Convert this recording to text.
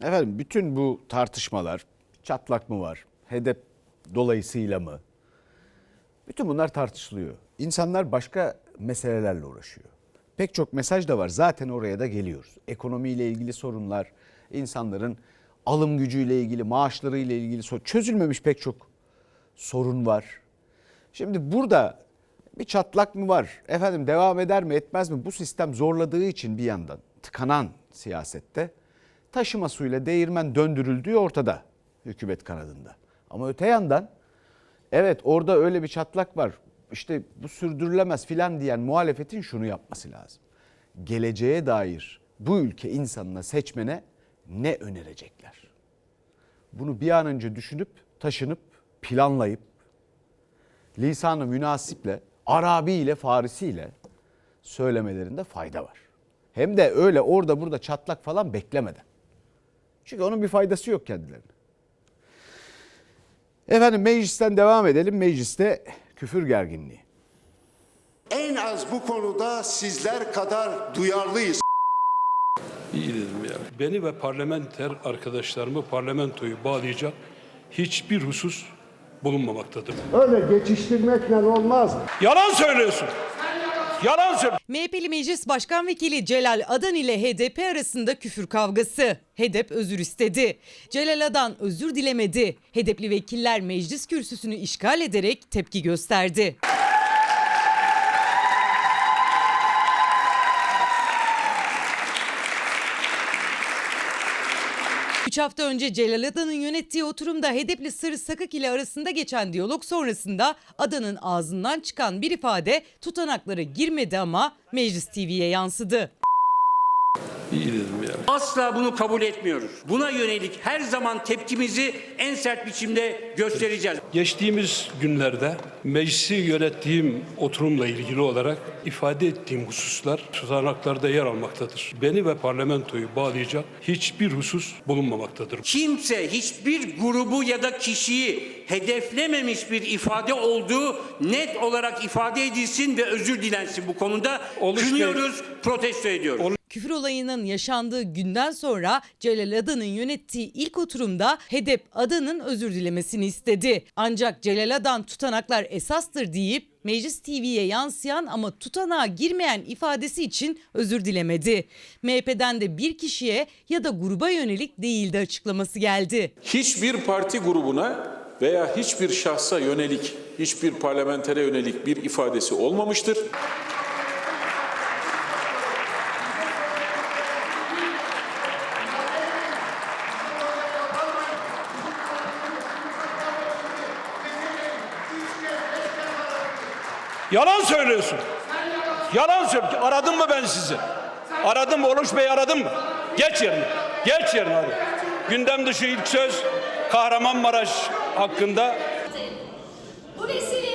Efendim bütün bu tartışmalar çatlak mı var? Hedef dolayısıyla mı? Bütün bunlar tartışılıyor. İnsanlar başka meselelerle uğraşıyor. Pek çok mesaj da var. Zaten oraya da geliyoruz. Ekonomiyle ilgili sorunlar, insanların alım gücüyle ilgili, maaşlarıyla ilgili sor- çözülmemiş pek çok sorun var. Şimdi burada bir çatlak mı var? Efendim devam eder mi etmez mi? Bu sistem zorladığı için bir yandan tıkanan siyasette taşıma suyla değirmen döndürüldüğü ortada hükümet kanadında. Ama öte yandan evet orada öyle bir çatlak var. İşte bu sürdürülemez filan diyen muhalefetin şunu yapması lazım. Geleceğe dair bu ülke insanına seçmene ne önerecekler? Bunu bir an önce düşünüp taşınıp planlayıp lisanı münasiple, Arabiyle, Farisiyle söylemelerinde fayda var. Hem de öyle orada burada çatlak falan beklemeden. Çünkü onun bir faydası yok kendilerine. Efendim meclisten devam edelim. Mecliste küfür gerginliği. En az bu konuda sizler kadar duyarlıyız. İyi dedim ya. Beni ve parlamenter arkadaşlarımı parlamentoyu bağlayacak hiçbir husus bulunmamaktadır. Öyle geçiştirmekle olmaz. Yalan söylüyorsun. Yalan söylüyorsun. MHP'li Meclis Başkan Vekili Celal Adan ile HDP arasında küfür kavgası. HDP özür istedi. Celal Adan özür dilemedi. HDP'li vekiller meclis kürsüsünü işgal ederek tepki gösterdi. Üç hafta önce Celal Adan'ın yönettiği oturumda HDP'li Sırrı Sakık ile arasında geçen diyalog sonrasında Adan'ın ağzından çıkan bir ifade tutanaklara girmedi ama Meclis TV'ye yansıdı. İyi dedim ya. Asla bunu kabul etmiyoruz. Buna yönelik her zaman tepkimizi en sert biçimde göstereceğiz. Geçtiğimiz günlerde meclisi yönettiğim oturumla ilgili olarak ifade ettiğim hususlar tutanaklarda yer almaktadır. Beni ve parlamentoyu bağlayacak hiçbir husus bulunmamaktadır. Kimse hiçbir grubu ya da kişiyi hedeflememiş bir ifade olduğu net olarak ifade edilsin ve özür dilensin bu konuda. Oluş Kınıyoruz, protesto ediyoruz. Küfür olayının yaşandığı günden sonra Celal Adan'ın yönettiği ilk oturumda HDP Adan'ın özür dilemesini istedi. Ancak Celal Adan tutanaklar esastır deyip Meclis TV'ye yansıyan ama tutanağa girmeyen ifadesi için özür dilemedi. MHP'den de bir kişiye ya da gruba yönelik değildi açıklaması geldi. hiçbir parti grubuna veya hiçbir şahsa yönelik, hiçbir parlamentere yönelik bir ifadesi olmamıştır. Yalan söylüyorsun. Yalan söylüyorsun. Aradım mı ben sizi? Aradım mı? Oluş Bey aradım mı? Geç yerine. Geç yerine hadi. Gündem dışı ilk söz Kahramanmaraş hakkında Bu vesileyle